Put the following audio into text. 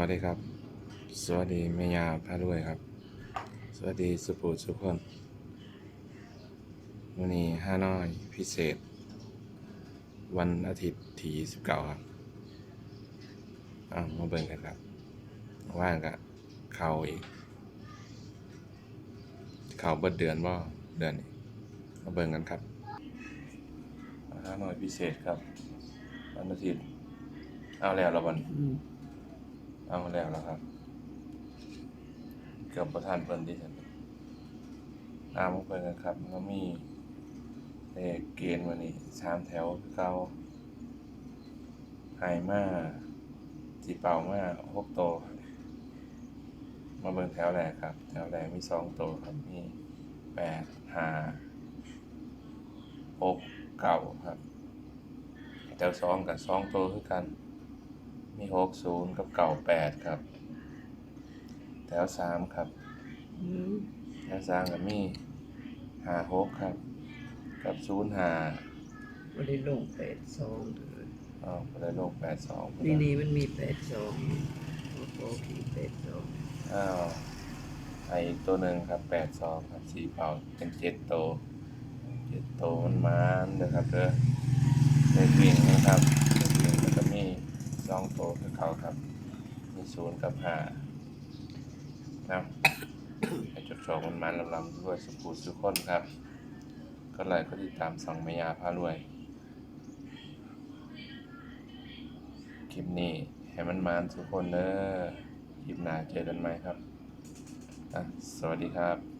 วัสดีครับ สวัสดีแม่ยาพาด้วยครับ สวัสดีสุปูสุกคนวันนี้ห้าน้อยพิเศษ วันอาทิตย์ที่สิบเก้าครับอ้าวมาเบิ่งกันครับ ว่างกะเข่าอีก เข่าเบิดเดือนว่าเดือนนี้มาเบิ่งกันครับห้าน้อยพิเศษครับ วันอาทิตย์เอาแล้วละวันอื เอาแล้วแล้วครับ เกือบประทานเพิ่นที่ฉันตามเพิ่นกันครับก็มีเลขเกณฑ์วันนี้สามแถวเก่าไฮมาจีเป่ามาหกโต มาเบิ่งแถวแรกครับ แถวแรกมีสองโตครับมีแปดห้าหกเก้าครับแถวสองกับสองโตคือกัน มีหกศูนย์กับเก่าแปดครับ แถวสามครับอืมแถวสามกับมีหาหกครับ กับศูนย์หาวันนี้ลงแปดสองอ๋อไปได้ลงแปดสองนี่นี่มันมีแปดสองโอ้โหมีแปดสองอ้าวไออีกตัวหนึ่งครับแปดสองครับสีเป่าเป็นเจ็ดโตวเจ็ดโตวมันมานะครับเด้อเลขวิ่งนะครับเลขวิ่งมันก็มีสองโตวคือเขาครับ มีศูนย์กับห้านะให้จดจ่อมันมันลำลำด้วยสปูสุขคนครับ ก็ไลค์ก็ติดตามสองเมียาพารวย คลิปนี้ให้มันมันทุกคนเด้อคลิปหน้าเจอกันไหมครับอะสวัสดีครับ